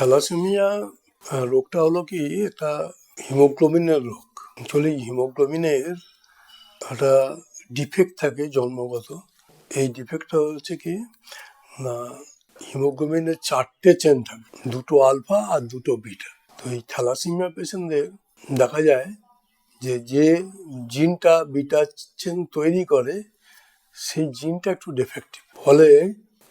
Thalassaemia রোগটা হলো কি একটা হিমোগ্লোবিনের রোগ। অ্যাকচুয়ালি হিমোগ্লোবিনের একটা ডিফেক্ট থাকে জন্মগত। এই ডিফেক্টটা হচ্ছে কি, না, হিমোগ্লোবিনের চারটে চেন থাকে, দুটো আলফা আর দুটো বিটা। তো এই থ্যালাসেমিয়া পেশেন্টদের দেখা যায় যে যে জিনটা বিটা চেন তৈরি করে, সেই জিনটা একটু ডিফেক্টিভ ফলে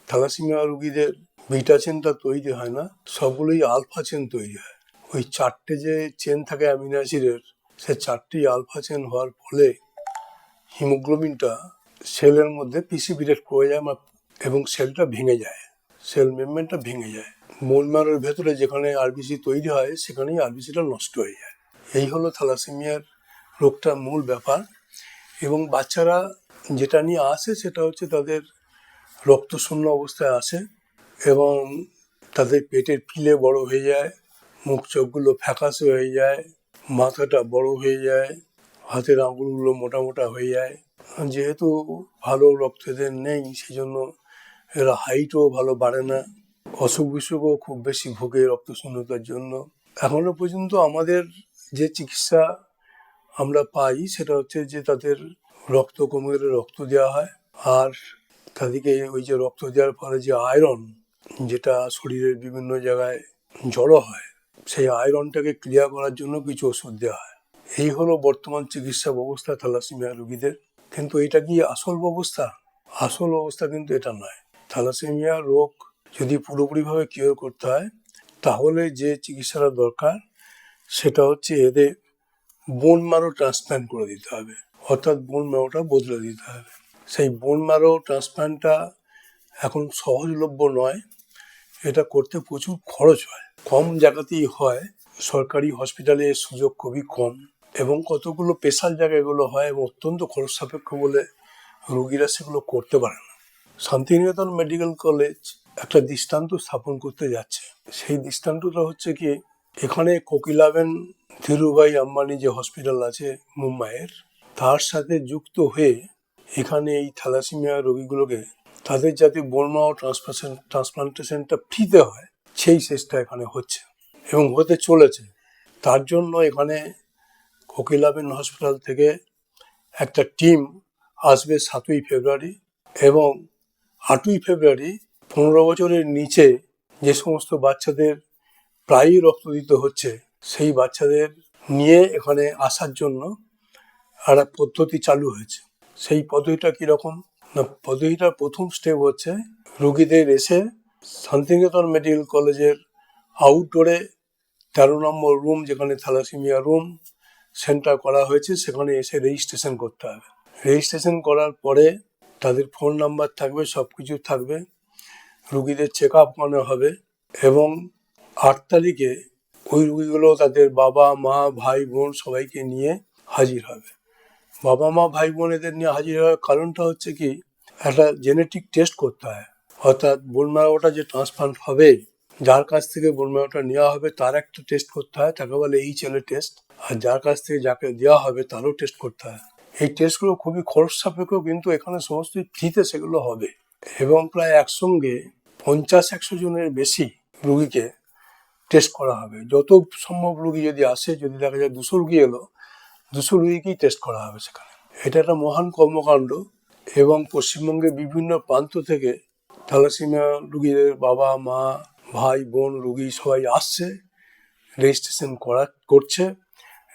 থ্যালাসেমিয়া রোগীদের বিটা চেনটা তৈরি হয় না, সবগুলোই আলফা চেন তৈরি হয়। ওই চারটে যে চেন থাকে অ্যামিনো অ্যাসিডের সে চারটি আলফা চেন হওয়ার ফলে হিমোগ্লোবিনটা সেলের মধ্যে পিসিপিরেট করে যায় এবং সেলটা ভেঙে যায়। সেল মেমব্রেনটা ভেঙে যায়। বোন ম্যারোর ভেতরে যেখানে আরবিসি তৈরি হয়, সেখানেই আরবিসিটা নষ্ট হয়ে যায়। এই হলো থ্যালাসেমিয়ার রোগটার মূল ব্যাপার। এবং বাচ্চারা যেটা নিয়ে আসে, সেটা হচ্ছে তাদের রক্তশূন্য অবস্থায় আসে। এবং তাদের পেটের পিলে বড় হয়ে যায়, মুখ চোখগুলো ফ্যাকাশে হয়ে যায়, মাথাটা বড় হয়ে যায়, হাতের আঙুলগুলো মোটা মোটা হয়ে যায়। যেহেতু ভালো রক্ত এদের নেই সেই জন্য এরা হাইটও ভালো বাড়ে না। অসুখ বিসুখও খুব বেশি ভোগে রক্তশূন্যতার জন্য। এখনও পর্যন্ত আমাদের যে চিকিৎসা আমরা পাই, সেটা হচ্ছে যে তাদের রক্ত কমে গেলে রক্ত দেওয়া হয়, আর তাদেরকে ওই যে রক্ত দেওয়ার ফলে যে আয়রন যেটা শরীরের বিভিন্ন জায়গায় জড়ো হয়, সেই আয়রনটাকে ক্লিয়ার করার জন্য কিছু ওষুধ দেওয়া হয়। এই হলো বর্তমান চিকিৎসা ব্যবস্থা থ্যালাসেমিয়া রোগীদের। কিন্তু এটা কি আসল ব্যবস্থা? আসল অবস্থা কিন্তু এটা নয়। থ্যালাসেমিয়া রোগ যদি পুরোপুরিভাবে কিওর করতে হয়, তাহলে যে চিকিৎসাটা দরকার, সেটা হচ্ছে এদের বোন মারো ট্রান্সপ্ল্যান্ট করে দিতে হবে। অর্থাৎ বোন মারোটা বদলে দিতে হবে। সেই বোন মারো ট্রান্সপ্ল্যান্টটা এখন সহজলভ্য নয়। এটা করতে প্রচুর খরচ হয়। কম জায়গাতেই হয়। সরকারি হসপিটালে সুযোগ খুবই কম এবং কতগুলো স্পেশাল জায়গাগুলো হয় এবং অত্যন্ত খরচ সাপেক্ষ বলে রোগীরা সেগুলো করতে পারে না। শান্তিনিকেতন মেডিকেল কলেজ একটা দৃষ্টান্ত স্থাপন করতে যাচ্ছে। সেই দৃষ্টান্তটা হচ্ছে কি, এখানে কোকিলাবেন ধীরুভাই আম্বানি যে হসপিটাল আছে মুম্বাইয়ের, তার সাথে যুক্ত হয়ে এখানে এই থ্যালাসিমিয়া রোগীগুলোকে তাদের যাতে বোনমাও ট্রান্সপ্লান্টেশন ট্রান্সপ্লান্টেশনটা ফ্রিতে হয়, সেই চেষ্টা এখানে হচ্ছে এবং হতে চলেছে। তার জন্য এখানে কোকিলাবেন হসপিটাল থেকে একটা টিম আসবে সাতই ফেব্রুয়ারি এবং আটই ফেব্রুয়ারি পনেরো বছরের নিচে যে সমস্ত বাচ্চাদের প্রায়ই রক্ত দিতে হচ্ছে, সেই বাচ্চাদের নিয়ে এখানে আসার জন্য একটা পদ্ধতি চালু হয়েছে। সেই পদ্ধতিটা কীরকম? না পদ্ধতিটার প্রথম স্টেপ হচ্ছে রোগীদের এসে শান্তিনিকেতন মেডিকেল কলেজের আউটডোরে তেরো নম্বর রুম যেখানে থ্যালাসেমিয়া রুম সেন্টার করা হয়েছে, সেখানে এসে রেজিস্ট্রেশন করতে হবে। রেজিস্ট্রেশন করার পরে তাদের ফোন নাম্বার থাকবে সব কিছু থাকবে, রুগীদের চেক আপ করানো হবে এবং আট তারিখে ওই রুগীগুলো তাদের বাবা, মা, ভাই, বোন সবাইকে নিয়ে হাজির হবে। বাবা মা ভাই বোনেদের নিয়ে হাজির হওয়ার কারণটা হচ্ছে কি, একটা জেনেটিক টেস্ট করতে হয়। অর্থাৎ বোনমারাওটা যে ট্রান্সপ্লান্ট হবে, যার কাছ থেকে বোনমারাওটা নেওয়া হবে, তার একটা টেস্ট করতে হয়, তাকে বলে এই ছেলে টেস্ট আর যার কাছ থেকে যাকে দেওয়া হবে, তারও টেস্ট করতে হয়। এই টেস্টগুলো খুবই খরচ সাপেক্ষ, কিন্তু এখানে সমস্ত ফ্রিতে সেগুলো হবে। এবং প্রায় একসঙ্গে পঞ্চাশ একশো জনের বেশি রুগীকে টেস্ট করা হবে। যত সম্ভব রুগী যদি আসে, যদি দেখা যায় দুশো রুগী এলো দুশো রুগীকেই টেস্ট করা হবে সেখানে। এটা একটা মহান কর্মকাণ্ড এবং পশ্চিমবঙ্গের বিভিন্ন প্রান্ত থেকে থ্যালাসেমিয়া রুগীদের বাবা, মা, ভাই, বোন, রুগী সবাই আসছে রেজিস্ট্রেশন করা, করছে।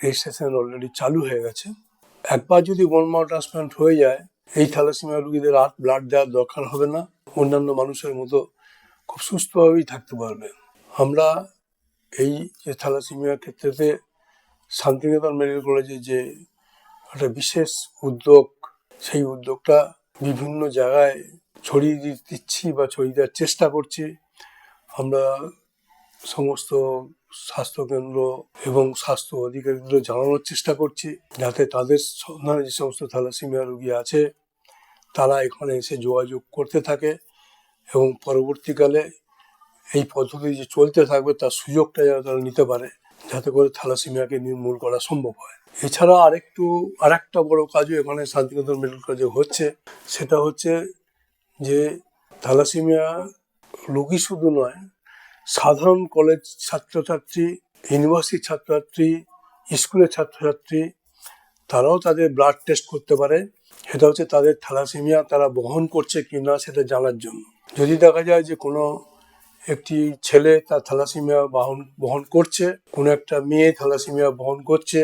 রেজিস্ট্রেশন অলরেডি চালু হয়ে গেছে। একবার যদি বোন মাও ট্রান্সপ্লান্ট হয়ে যায়, এই থ্যালাসেমিয়া রুগীদের আর ব্লাড দেওয়ার দরকার হবে না। অন্যান্য মানুষের মতো খুব সুস্থভাবেই থাকতে পারবে। আমরা এই যে থ্যালাসেমিয়ার ক্ষেত্রেতে শান্তিনিকেতন মেডিকেল কলেজে যে একটা বিশেষ উদ্যোগ, সেই উদ্যোগটা বিভিন্ন জায়গায় ছড়িয়ে দিচ্ছি বা ছড়িয়ে দেওয়ার চেষ্টা করছি। আমরা সমস্ত স্বাস্থ্যকেন্দ্র এবং স্বাস্থ্য অধিকারীদের জানানোর চেষ্টা করছি যাতে তাদের সন্ধানে যে সমস্ত থ্যালাসেমিয়া রোগী আছে, তারা এখানে এসে যোগাযোগ করতে থাকে এবং পরবর্তীকালে এই পদ্ধতি যে চলতে থাকবে তার সুযোগটা যেন তারা নিতে পারে। যাতে করে থ্যালাসেমিয়াকে নির্মূল করা সম্ভব হয়। এছাড়া আরেকটু, আরেকটা বড় কাজও এখানে শান্তিনিকেতন মেডিকেল কলেজে হচ্ছে। সেটা হচ্ছে যে থ্যালাসেমিয়া রোগী শুধু নয়, সাধারণ কলেজ ছাত্রছাত্রী ইউনিভার্সিটির ছাত্রছাত্রী, স্কুলের ছাত্রছাত্রী, তারাও তাদের ব্লাড টেস্ট করতে পারে। সেটা হচ্ছে তাদের থ্যালাসেমিয়া তারা বহন করছে কি না সেটা জানার জন্য। যদি দেখা যায় যে কোনো একটি ছেলে তার থ্যালাসেমিয়া বহন বহন করছে, কোনো একটা মেয়ে থ্যালাসেমিয়া বহন করছে।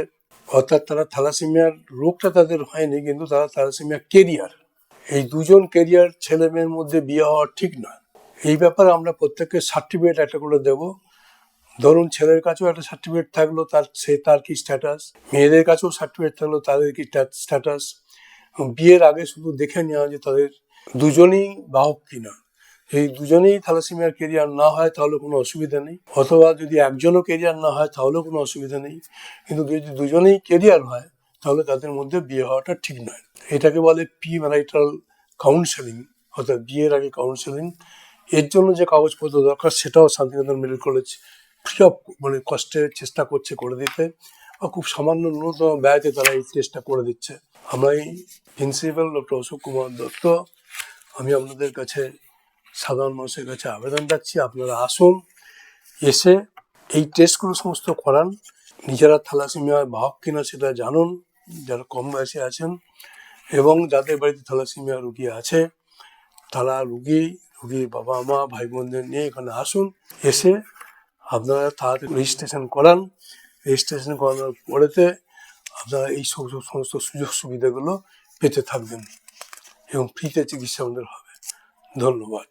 অর্থাৎ তারা থ্যালাসেমিয়ার রোগটা তাদের হয়নি, কিন্তু তারা থ্যালাসেমিয়া কেরিয়ার এই দুজন কেরিয়ার ছেলে মেয়ের মধ্যে বিয়ে হওয়া ঠিক নয়। এই ব্যাপারে আমরা প্রত্যেককে সার্টিফিকেট একটা করে দেবো। ধরুন ছেলের কাছেও একটা সার্টিফিকেট থাকল, তার, সে তার কি স্ট্যাটাস? মেয়েদের কাছেও সার্টিফিকেট থাকল, তাদের কি স্ট্যাটাস? বিয়ের আগে শুধু দেখে নেওয়া যে তাদের দুজনেই বাহক কিনা। এই দুজনেই থ্যালাসেমিয়ার কেরিয়ার না হয় তাহলে কোনো অসুবিধা নেই। অথবা যদি একজনও কেরিয়ার না হয় তাহলেও কোনো অসুবিধা নেই। কিন্তু যদি দুজনেই কেরিয়ার হয়, তাহলে তাদের মধ্যে বিয়ে হওয়াটা ঠিক নয়। এটাকে বলে পি ম্যারাইটাল কাউন্সেলিং অর্থাৎ বিয়ের আগে কাউন্সেলিং এর জন্য যে কাগজপত্র দরকার, সেটাও Santiniketan medical college free of মানে কষ্টে চেষ্টা করছে করে দিতে। বা খুব সামান্য ন্যূনতম ব্যয়তে তারা এই চেষ্টা করে দিচ্ছে। আমরা এই প্রিন্সিপাল ডক্টর অশোক কুমার দত্ত, আমি আপনাদের কাছে সাধারণ মানুষের কাছে আবেদন রাখছি, আপনারা আসুন, এসে এই টেস্টগুলো সমস্ত করান। নিজেরা থ্যালাসেমিয়ার বাহক কিনা সেটা জানুন, যারা কম বয়সে আছেন, এবং যাদের বাড়িতে থ্যালাসেমিয়া রুগী আছে, তারা রুগী, রুগীর বাবা মা ভাই বোনদের নিয়ে এখানে আসুন, এসে আপনারা তাড়াতাড়ি রেজিস্ট্রেশন করান। রেজিস্ট্রেশন করানোর পরেতে আপনারা এই সব, সমস্ত সুযোগ সুবিধাগুলো পেতে থাকবেন এবং ফ্রিতে চিকিৎসা আমাদের হবে। ধন্যবাদ।